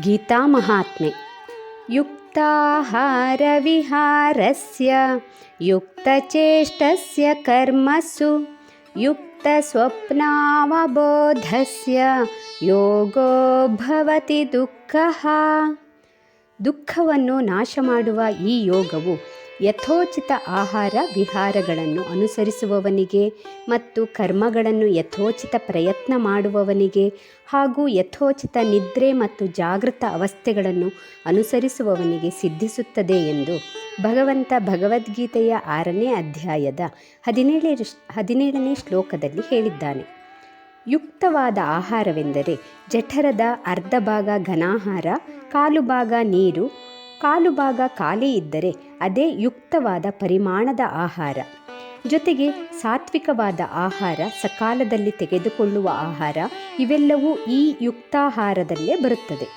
ಗೀತಾ ಮಹಾತ್ಮೆ. ಯುಕ್ತಾಹಾರವಿಹಾರಸ್ಯ ಯುಕ್ತಚೇಷ್ಟಸ್ಯ ಕರ್ಮಸು ಯುಕ್ತಸ್ವಪ್ನಾವಬೋಧಸ್ಯ ಯೋಗೋ ಭವತಿ ದುಃಖ. ದುಃಖವನ್ನು ನಾಶ ಮಾಡುವ ಈ ಯೋಗವು ಯಥೋಚಿತ ಆಹಾರ ವಿಹಾರಗಳನ್ನು ಅನುಸರಿಸುವವನಿಗೆ ಮತ್ತು ಕರ್ಮಗಳನ್ನು ಯಥೋಚಿತ ಪ್ರಯತ್ನ ಮಾಡುವವನಿಗೆ ಹಾಗೂ ಯಥೋಚಿತ ನಿದ್ರೆ ಮತ್ತು ಜಾಗೃತ ಅವಸ್ಥೆಗಳನ್ನು ಅನುಸರಿಸುವವನಿಗೆ ಸಿದ್ಧಿಸುತ್ತದೆ ಎಂದು ಭಗವಂತ ಭಗವದ್ಗೀತೆಯ ಆರನೇ ಅಧ್ಯಾಯದ ಹದಿನೇಳೇ ಹದಿನೇಳನೇ ಶ್ಲೋಕದಲ್ಲಿ ಹೇಳಿದ್ದಾನೆ. ಯುಕ್ತವಾದ ಆಹಾರವೆಂದರೆ ಜಠರದ ಅರ್ಧ ಭಾಗ ಘನಾಹಾರ ಕಾಲು ಭಾಗ ನೀರು ಕಾಲು ಭಾಗ ಖಾಲಿ ಇದ್ದರೆ ಅದೇ ಯುಕ್ತವಾದ ಪರಿಮಾಣದ ಆಹಾರ. ಜೊತೆಗೆ ಸಾತ್ವಿಕವಾದ ಆಹಾರ, ಸಕಾಲದಲ್ಲಿ ತೆಗೆದುಕೊಳ್ಳುವ ಆಹಾರ, ಇವೆಲ್ಲವೂ ಈ ಯುಕ್ತಾಹಾರದಲ್ಲೇ ಬರುತ್ತದೆ.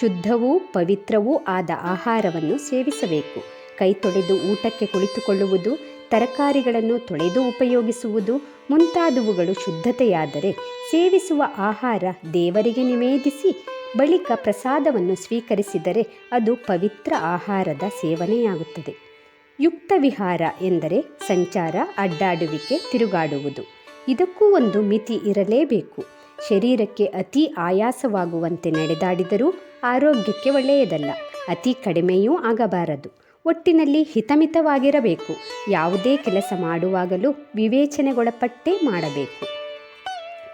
ಶುದ್ಧವೂ ಪವಿತ್ರವೂ ಆದ ಆಹಾರವನ್ನು ಸೇವಿಸಬೇಕು. ಕೈ ತೊಳೆದು ಊಟಕ್ಕೆ ಕುಳಿತುಕೊಳ್ಳುವುದು, ತರಕಾರಿಗಳನ್ನು ತೊಳೆದು ಉಪಯೋಗಿಸುವುದು, ಮುಂತಾದವುಗಳು ಶುದ್ಧತೆಯಾದರೆ ಸೇವಿಸುವ ಆಹಾರ ದೇವರಿಗೆ ನಿವೇದಿಸಿ ಬಳಿಕ ಪ್ರಸಾದವನ್ನು ಸ್ವೀಕರಿಸಿದರೆ ಅದು ಪವಿತ್ರ ಆಹಾರದ ಸೇವನೆಯಾಗುತ್ತದೆ. ಯುಕ್ತ ವಿಹಾರ ಎಂದರೆ ಸಂಚಾರ, ಅಡ್ಡಾಡುವಿಕೆ, ತಿರುಗಾಡುವುದು. ಇದಕ್ಕೂ ಒಂದು ಮಿತಿ ಇರಲೇಬೇಕು. ಶರೀರಕ್ಕೆ ಅತಿ ಆಯಾಸವಾಗುವಂತೆ ನಡೆದಾಡಿದರೂ ಆರೋಗ್ಯಕ್ಕೆ ಒಳ್ಳೆಯದಲ್ಲ. ಅತಿ ಕಡಿಮೆಯೂ ಆಗಬಾರದು. ಒಟ್ಟಿನಲ್ಲಿ ಹಿತಮಿತವಾಗಿರಬೇಕು. ಯಾವುದೇ ಕೆಲಸ ಮಾಡುವಾಗಲೂ ವಿವೇಚನೆಗೊಳಪಟ್ಟೇ ಮಾಡಬೇಕು.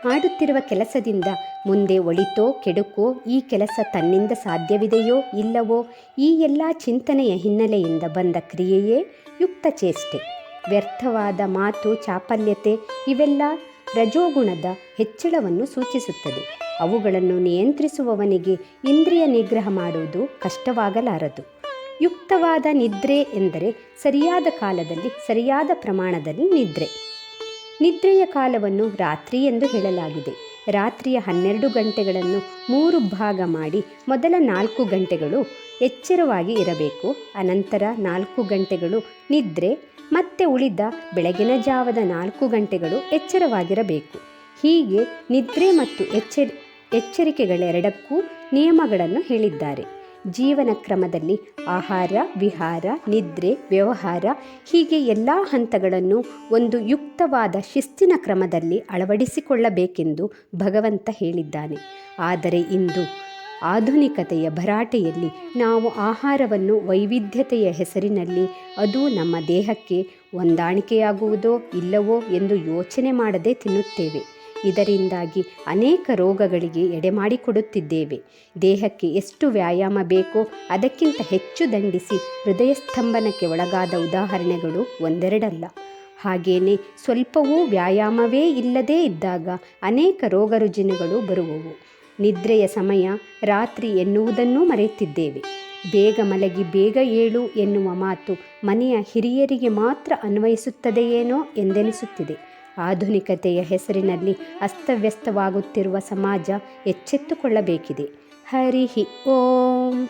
ಮಾಡುತ್ತಿರುವ ಕೆಲಸದಿಂದ ಮುಂದೆ ಒಳಿತೋ ಕೆಡುಕೋ ಈ ಕೆಲಸ ತನ್ನಿಂದ ಸಾಧ್ಯವಿದೆಯೋ ಇಲ್ಲವೋ ಈ ಎಲ್ಲ ಚಿಂತನೆಯ ಹಿನ್ನೆಲೆಯಿಂದ ಬಂದ ಕ್ರಿಯೆಯೇ ಯುಕ್ತ ಚೇಷ್ಟೆ. ವ್ಯರ್ಥವಾದ ಮಾತು, ಚಾಪಲ್ಯತೆ ಇವೆಲ್ಲ ರಜೋಗುಣದ ಹೆಚ್ಚಳವನ್ನು ಸೂಚಿಸುತ್ತದೆ. ಅವುಗಳನ್ನು ನಿಯಂತ್ರಿಸುವವನಿಗೆ ಇಂದ್ರಿಯ ನಿಗ್ರಹ ಮಾಡುವುದು ಕಷ್ಟವಾಗಲಾರದು. ಯುಕ್ತವಾದ ನಿದ್ರೆ ಎಂದರೆ ಸರಿಯಾದ ಕಾಲದಲ್ಲಿ ಸರಿಯಾದ ಪ್ರಮಾಣದಲ್ಲಿ ನಿದ್ರೆ. ನಿದ್ರೆಯ ಕಾಲವನ್ನು ರಾತ್ರಿ ಎಂದು ಹೇಳಲಾಗಿದೆ. ರಾತ್ರಿಯ ಹನ್ನೆರಡು ಗಂಟೆಗಳನ್ನು ಮೂರು ಭಾಗ ಮಾಡಿ ಮೊದಲ ನಾಲ್ಕು ಗಂಟೆಗಳು ಎಚ್ಚರವಾಗಿ ಇರಬೇಕು. ಅನಂತರ ನಾಲ್ಕು ಗಂಟೆಗಳು ನಿದ್ರೆ, ಮತ್ತೆ ಉಳಿದ ಬೆಳಗಿನ ಜಾವದ ನಾಲ್ಕು ಗಂಟೆಗಳು ಎಚ್ಚರವಾಗಿರಬೇಕು. ಹೀಗೆ ನಿದ್ರೆ ಮತ್ತು ಎಚ್ಚರಿ, ಎಚ್ಚರಿಕೆಗಳೆರಡಕ್ಕೂ ನಿಯಮಗಳನ್ನು ಹೇಳಿದ್ದಾರೆ. ಜೀವನ ಕ್ರಮದಲ್ಲಿ ಆಹಾರ, ವಿಹಾರ, ನಿದ್ರೆ, ವ್ಯವಹಾರ ಹೀಗೆ ಎಲ್ಲ ಹಂತಗಳನ್ನು ಒಂದು ಯುಕ್ತವಾದ ಶಿಸ್ತಿನ ಕ್ರಮದಲ್ಲಿ ಅಳವಡಿಸಿಕೊಳ್ಳಬೇಕೆಂದು ಭಗವಂತ ಹೇಳಿದ್ದಾನೆ. ಆದರೆ ಇಂದು ಆಧುನಿಕತೆಯ ಭರಾಟೆಯಲ್ಲಿ ನಾವು ಆಹಾರವನ್ನು ವೈವಿಧ್ಯತೆಯ ಹೆಸರಿನಲ್ಲಿ ಅದು ನಮ್ಮ ದೇಹಕ್ಕೆ ಹೊಂದಾಣಿಕೆಯಾಗುವುದೋ ಇಲ್ಲವೋ ಎಂದು ಯೋಚನೆ ಮಾಡದೆ ತಿನ್ನುತ್ತೇವೆ. ಇದರಿಂದಾಗಿ ಅನೇಕ ರೋಗಗಳಿಗೆ ಎಡೆಮಾಡಿಕೊಡುತ್ತಿದ್ದೇವೆ ದೇಹಕ್ಕೆ ಎಷ್ಟು ವ್ಯಾಯಾಮ ಬೇಕೋ ಅದಕ್ಕಿಂತ ಹೆಚ್ಚು ದಂಡಿಸಿ ಹೃದಯ ಸ್ತಂಭನಕ್ಕೆ ಒಳಗಾದ ಉದಾಹರಣೆಗಳು ಒಂದೆರಡಲ್ಲ. ಹಾಗೇನೆ ಸ್ವಲ್ಪವೂ ವ್ಯಾಯಾಮವೇ ಇಲ್ಲದೇ ಇದ್ದಾಗ ಅನೇಕ ರೋಗ ರುಜಿನಗಳು ಬರುವವು. ನಿದ್ರೆಯ ಸಮಯ, ರಾತ್ರಿ ಎನ್ನುವುದನ್ನೂ ಮರೆಯುತ್ತಿದ್ದೇವೆ. ಬೇಗ ಮಲಗಿ ಬೇಗ ಏಳು ಎನ್ನುವ ಮಾತು ಮನೆಯ ಹಿರಿಯರಿಗೆ ಮಾತ್ರ ಅನ್ವಯಿಸುತ್ತದೆಯೇನೋ ಎಂದೆನಿಸುತ್ತಿದೆ. ಆಧುನಿಕತೆಯ ಹೆಸರಿನಲ್ಲಿ ಅಸ್ತವ್ಯಸ್ತವಾಗುತ್ತಿರುವ ಸಮಾಜ ಎಚ್ಚೆತ್ತುಕೊಳ್ಳಬೇಕಿದೆ. ಹರಿ ಓಂ.